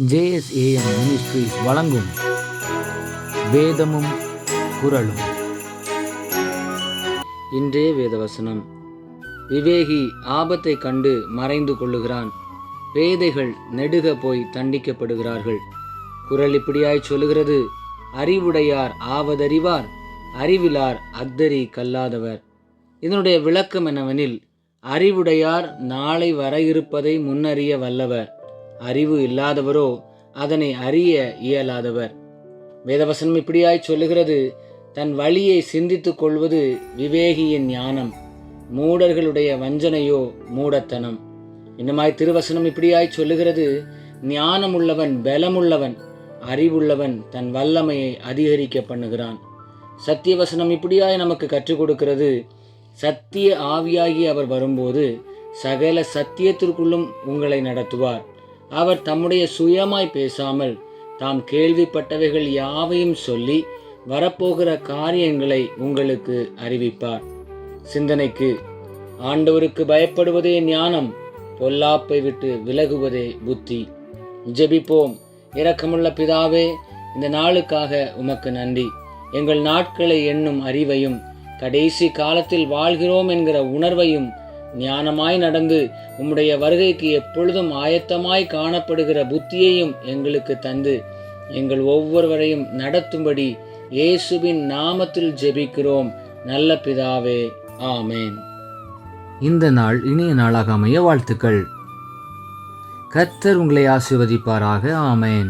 JSAM ministries வழங்கும் வேதமும் குரலும் இன்றே வேதவசனம். விவேகி ஆபத்தை கண்டு மறைந்து கொள்ளுகிறான். பேதைகள் நெடுக போய் தண்டிக்கப்படுகிறார்கள். குரல் இப்படியாய் சொல்லுகிறது. அறிவுடையார் ஆவதறிவார் அறிவிலார் அத்தரி கல்லாதவர். இதனுடைய விளக்கம் என்னவெனில் அறிவுடையார் நாளை வர இருப்பதை முன்னறிய வல்லவர். அறிவு இல்லாதவரோ அதனை அறிய இயலாதவர். வேதவசனம் இப்படியாய் சொல்லுகிறது தன் வழியை சிந்தித்துக் கொள்வது விவேகியின் ஞானம் மூடர்களுடைய வஞ்சனையோ மூடத்தனம். இன்னுமாய் திருவசனம் இப்படியாய் சொல்லுகிறது ஞானமுள்ளவன் பலமுள்ளவன் அறிவுள்ளவன் தன் வல்லமையை அதிகரிக்க பண்ணுகிறான். சத்தியவசனம் இப்படியாய் நமக்கு கற்றுக் கொடுக்கிறது சத்திய ஆவியாகி அவர் வரும்போது சகல சத்தியத்திற்குள்ளும் உங்களை நடத்துவார். அவர் தம்முடைய சுயமாய் பேசாமல் தாம் கேள்விப்பட்டவைகள் யாவையும் சொல்லி வரப்போகிற காரியங்களை உங்களுக்கு அறிவிப்பார். சிந்தனைக்கு ஆண்டவருக்கு பயப்படுவதே ஞானம் பொல்லாப்பை விட்டு விலகுவதே புத்தி. ஜெபிப்போம். இரக்கமுள்ள பிதாவே இந்த நாளுக்காக உமக்கு நன்றி. எங்கள் நாட்களை எண்ணும் அறிவையும் கடைசி காலத்தில் வாழ்கிறோம் என்கிற உணர்வையும் ஞானமாய் நடந்து உம்முடைய வருகைக்கு எப்பொழுதும் ஆயத்தமாய் காணப்படுகிற புத்தியையும் எங்களுக்கு தந்து எங்கள் ஒவ்வொருவரையும் நடத்தும்படி இயேசுவின் நாமத்தில் ஜெபிக்கிறோம். நல்ல பிதாவே ஆமேன். இந்த நாள் இனிய நாளாக அமைய வாழ்த்துக்கள். கர்த்தர் உங்களை ஆசிர்வதிப்பாராக. ஆமேன்.